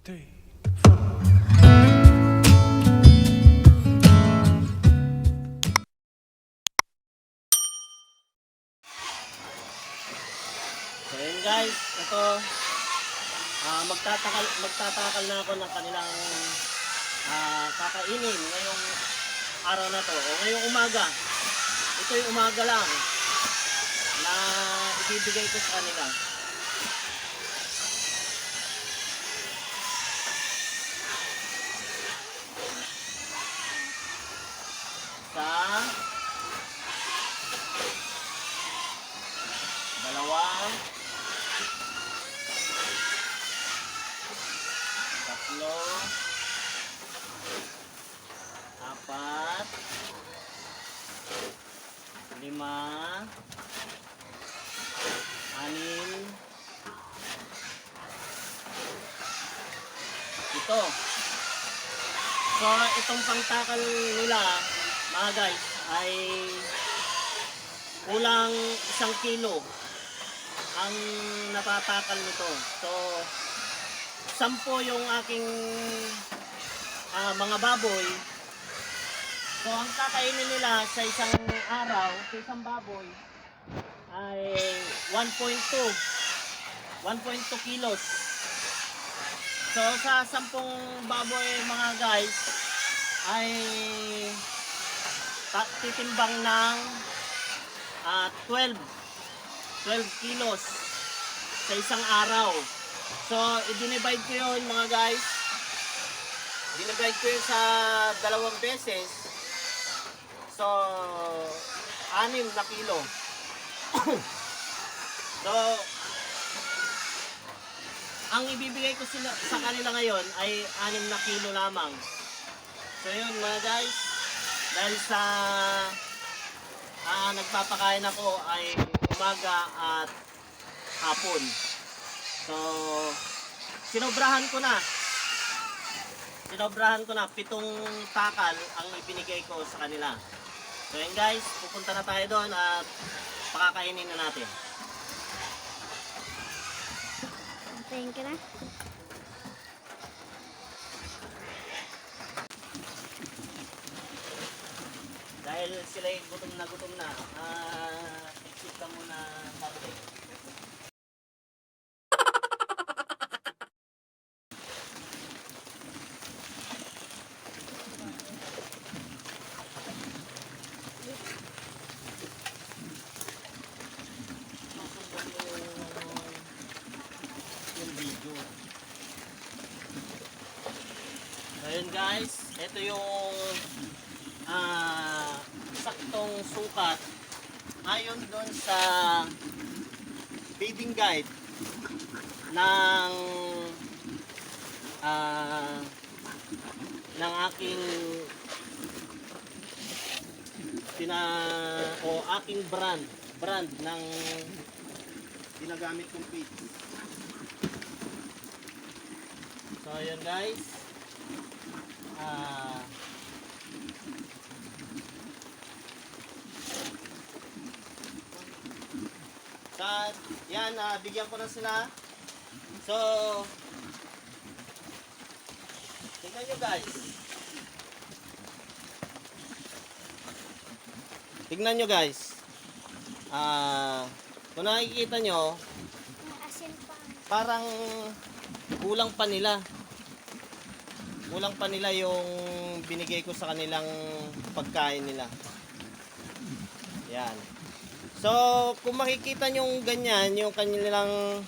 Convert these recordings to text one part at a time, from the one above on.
So yun guys, ito ah magtatakal magtatakal na ako ng kanilang ah, kakainin ngayong araw na to o ngayong umaga. Ito yung umaga lang na ibibigay ko sa kanila. Ito so itong pangtakal nila mga guys ay kulang isang kilo ang natatakal nito. So, sampo yung aking ah, mga baboy. So, ang kakainin nila sa isang araw, sa isang baboy, ay 1.2. 1.2 kilos. So, sa sampung baboy mga guys, ay titimbang ng ah, 12 12 kilos sa isang araw. So, i-divide ko yun mga guys. Dinivide ko yun sa dalawang beses. So, anim na kilo. so, ang ibibigay ko sila, sa kanila ngayon ay anim na kilo lamang. So, yun mga guys. Dahil sa ah, nagpapakain ako ay umaga at hapon. So, sinobrahan ko na. Sinobrahan ko na. Pitong takal ang ibinigay ko sa kanila. So yun guys, pupunta na tayo doon at pakakainin na natin. You na. Dahil sila gutom na gutom na, ah, exit ka muna babalik. yung video. Ayun guys, ito yung ah saktong sukat ayon doon sa feeding guide ng ah ng aking pina o aking brand brand ng ginagamit kong feed. So ayun guys. Ah Sa, yan, ah, bigyan ko na sila. So, tingnan nyo guys. Tingnan nyo guys. Ah, kung nakikita nyo, parang kulang pa nila. Kulang pa nila yung binigay ko sa kanilang pagkain nila. Yan. So, kung makikita nyo ganyan, yung kanilang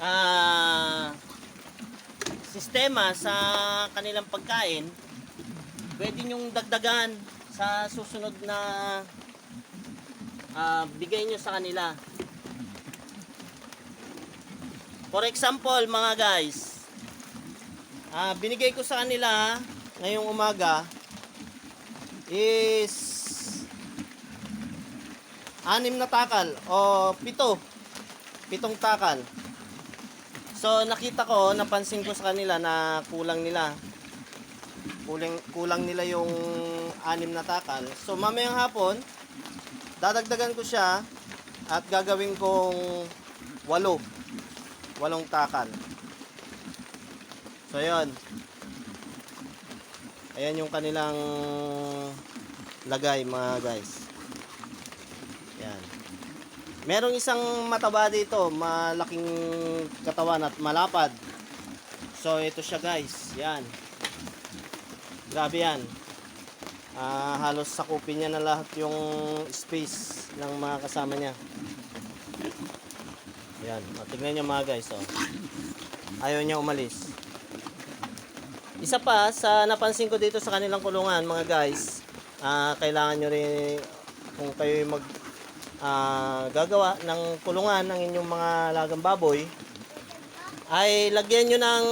ah, sistema sa kanilang pagkain, pwede nyong dagdagan sa susunod na ah, bigay nyo sa kanila. For example, mga guys, ah, binigay ko sa kanila ngayong umaga is anim na takal o pito. Pitong takal. So nakita ko, napansin ko sa kanila na kulang nila. Kulang, kulang nila yung anim na takal. So mamayang hapon, dadagdagan ko siya at gagawin kong walo. Walong takal. So, yun. Ayan yung kanilang lagay mga guys. Yan. Merong isang mataba dito, malaking katawan at malapad. So, ito siya guys. Yan. Grabe yan. Ah, halos sakupin niya na lahat yung space ng mga kasama niya. Yan. O, tignan niyo mga guys. Oh. Ayaw niya umalis. Isa pa, sa napansin ko dito sa kanilang kulungan, mga guys, ah, kailangan nyo rin, kung kayo mag ah, gagawa ng kulungan ng inyong mga lagang baboy, ay lagyan nyo ng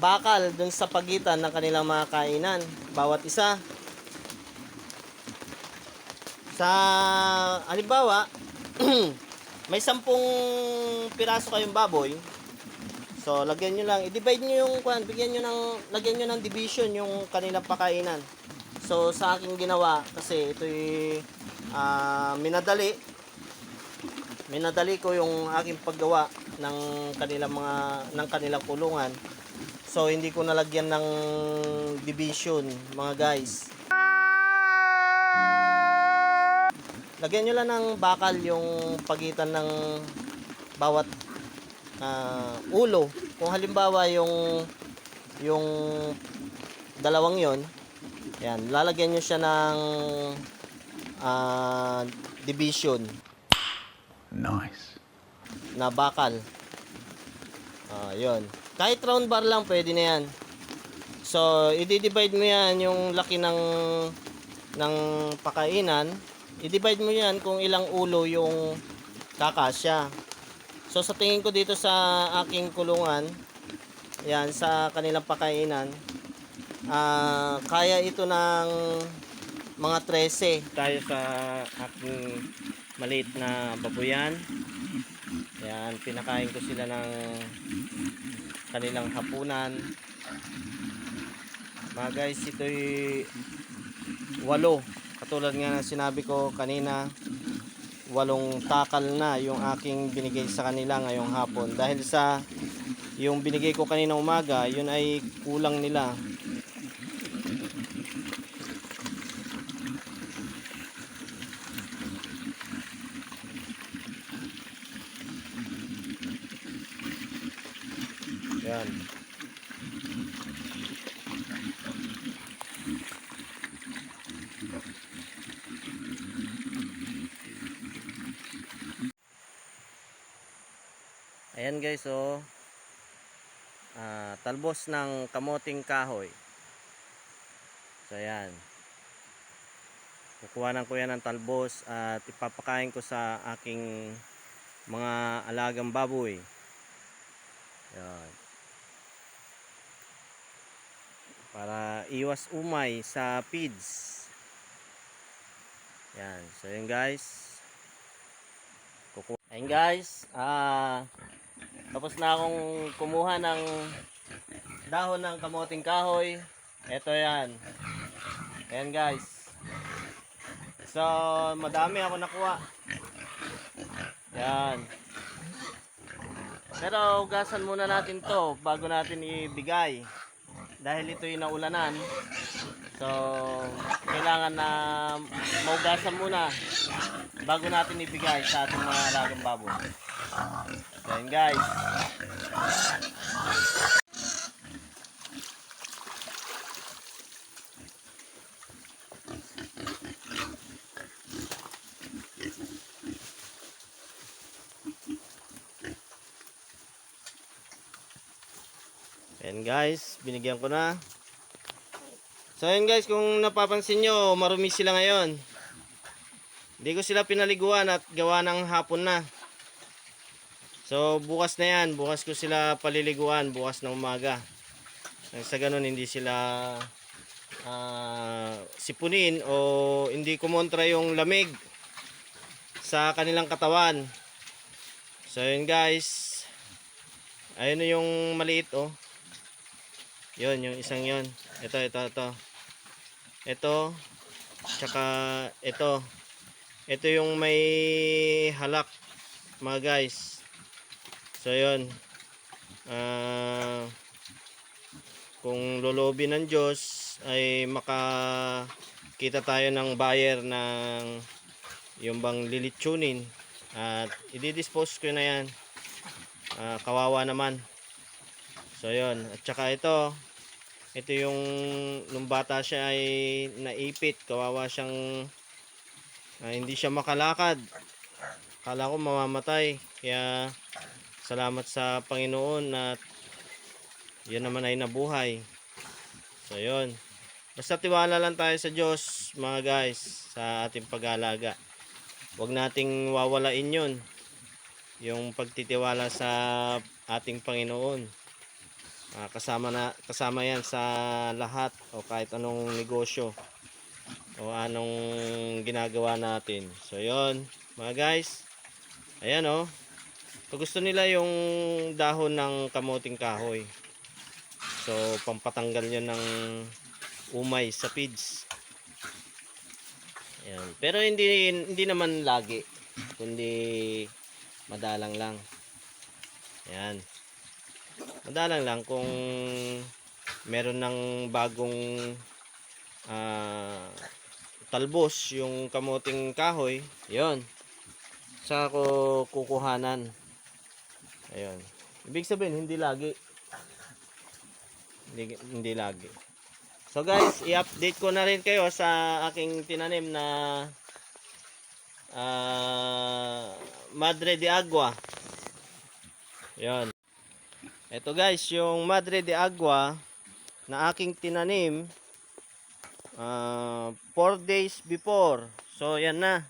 bakal dun sa pagitan ng kanilang mga kainan. Bawat isa. Sa, halimbawa, may sampung piraso kayong baboy, So, lagyan nyo lang, i-divide nyo yung, kwan, bigyan nyo ng, lagyan nyo ng division yung kanilang pakainan. So, sa aking ginawa, kasi ito'y ah, minadali, minadali ko yung aking paggawa ng kanilang mga, ng kanilang kulungan. So, hindi ko nalagyan ng division, mga guys. Lagyan nyo lang ng bakal yung pagitan ng bawat ah, ulo. Kung halimbawa yung yung dalawang yon, yan, lalagyan nyo siya ng ah, division Nice. na bakal. Ah, yon. Kahit round bar lang pwede na yan. So, i-divide mo yan yung laki ng ng pakainan. I-divide mo yan kung ilang ulo yung kakasya. So sa tingin ko dito sa aking kulungan, yan sa kanilang pakainan, ah kaya ito ng mga 13 tayo sa aking maliit na babuyan. Yan, pinakain ko sila ng kanilang hapunan. Mga guys, ito'y walo. Katulad nga ng sinabi ko kanina, walong takal na yung aking binigay sa kanila ngayong hapon. Dahil sa yung binigay ko kanina umaga yun ay kulang nila. Yan Ayan guys, oh. Ah, talbos ng kamoting kahoy. So ayan. Kukuha ko yan ng talbos at ipapakain ko sa aking mga alagang baboy. Ayan. Para iwas umay sa feeds. Ayan. So ayan guys. Ayan guys. Ah... Tapos na akong kumuha ng dahon ng kamoting kahoy. Ito yan. Ayan guys. So, madami ako nakuha. Yan. Pero ugasan muna natin to bago natin ibigay. Dahil ito'y naulanan. So, kailangan na maugasan muna bago natin ibigay sa ating mga alagang baboy. Yan guys. Yan guys, binigyan ko na. So yan guys, kung napapansin nyo, marumi sila ngayon. Hindi ko sila pinaliguan at gawa ng hapon na. So bukas na yan, bukas ko sila paliliguan, bukas ng umaga. Sa ganun hindi sila ah, sipunin o hindi kumontra yung lamig sa kanilang katawan. So yun guys. Ayun yung maliit oh. Yun, yung isang yun. Ito, ito, ito. Ito. Tsaka ito. Ito yung may halak. Mga guys. So yun. Ah, kung lolobi ng Diyos ay makakita tayo ng buyer ng yung bang lilitsunin at i-dispose ko na yan. Ah, kawawa naman. So yun. At saka ito ito yung nung bata siya ay naipit kawawa siyang ah, hindi siya makalakad. Kala ko mamamatay. Kaya salamat sa Panginoon at yun naman ay nabuhay. So yun. Basta tiwala lang tayo sa Diyos mga guys sa ating pag-alaga huwag nating wawalain yun yung pagtitiwala sa ating Panginoon. Ah, kasama na kasama yan sa lahat o kahit anong negosyo o anong ginagawa natin. So yon mga guys. Ayan o kung gusto nila yung dahon ng kamuting kahoy. So pampatanggal yan ng umay sa feeds. Ayan. pero hindi hindi naman lagi kundi madalang lang. Ayan. Madalang lang kung meron ng bagong ah, talbos yung kamuting kahoy. Yon sa ko kukuhanan ayun ibig sabihin hindi lagi hindi, hindi lagi so guys i-update ko na rin kayo sa aking tinanim na ah, Madre de Agua yon ito guys, yung Madre de Agua na aking tinanim 4 days before. So yan na.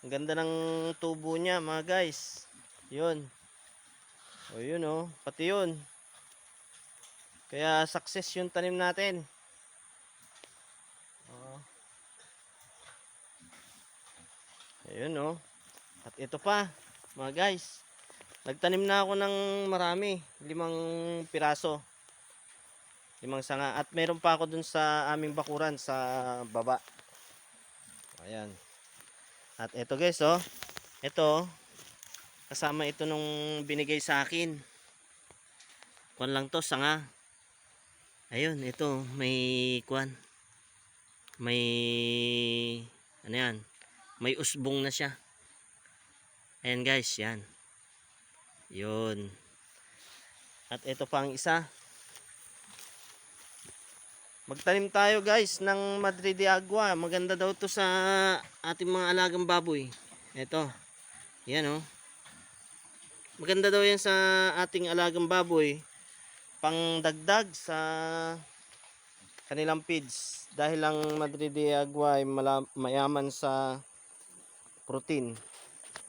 Ang ganda ng tubo niya mga guys. Yun. O yun oh, pati yun. Kaya success yung tanim natin. Oh. Ayun oh. At ito pa, mga guys. Nagtanim na ako ng marami, limang piraso. Limang sanga at meron pa ako dun sa aming bakuran sa baba. Ayan. At ito guys, oh. Ito kasama ito nung binigay sa akin. Kuan lang to, sanga. Ayun, ito may kuan. May ano yan? May usbong na siya. Ayan guys, yan. Yun. At ito pa ang isa. Magtanim tayo guys ng Madre de Agua. Maganda daw to sa ating mga alagang baboy. Ito. Yan oh. Maganda daw yan sa ating alagang baboy. Pangdagdag sa kanilang feeds. Dahil ang Madre de Agua ay mayaman sa protein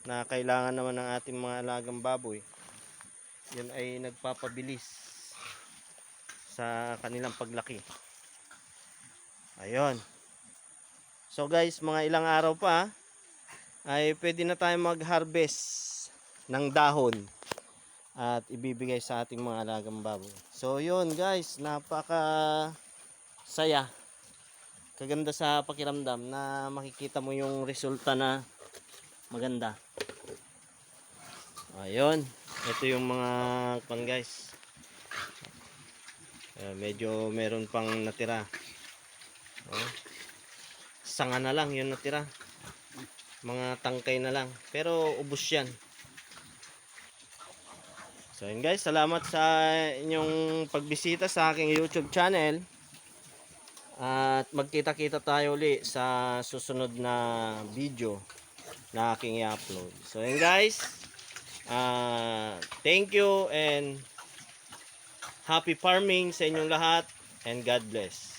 na kailangan naman ng ating mga alagang baboy yun ay nagpapabilis sa kanilang paglaki ayun so guys mga ilang araw pa ay pwede na tayo mag harvest ng dahon at ibibigay sa ating mga alagang baboy. So yun guys napaka saya kaganda sa pakiramdam na makikita mo yung resulta na maganda. Ayun ito yung mga pan guys. Eh, medyo meron pang natira. Oh. sanga na lang yung natira. Mga tangkay na lang. Pero ubos yan so yun guys salamat sa inyong pagbisita sa aking youtube channel at magkita-kita tayo uli sa susunod na video na aking i-upload so yun guys Ah, thank you and happy farming sa inyong lahat and God bless.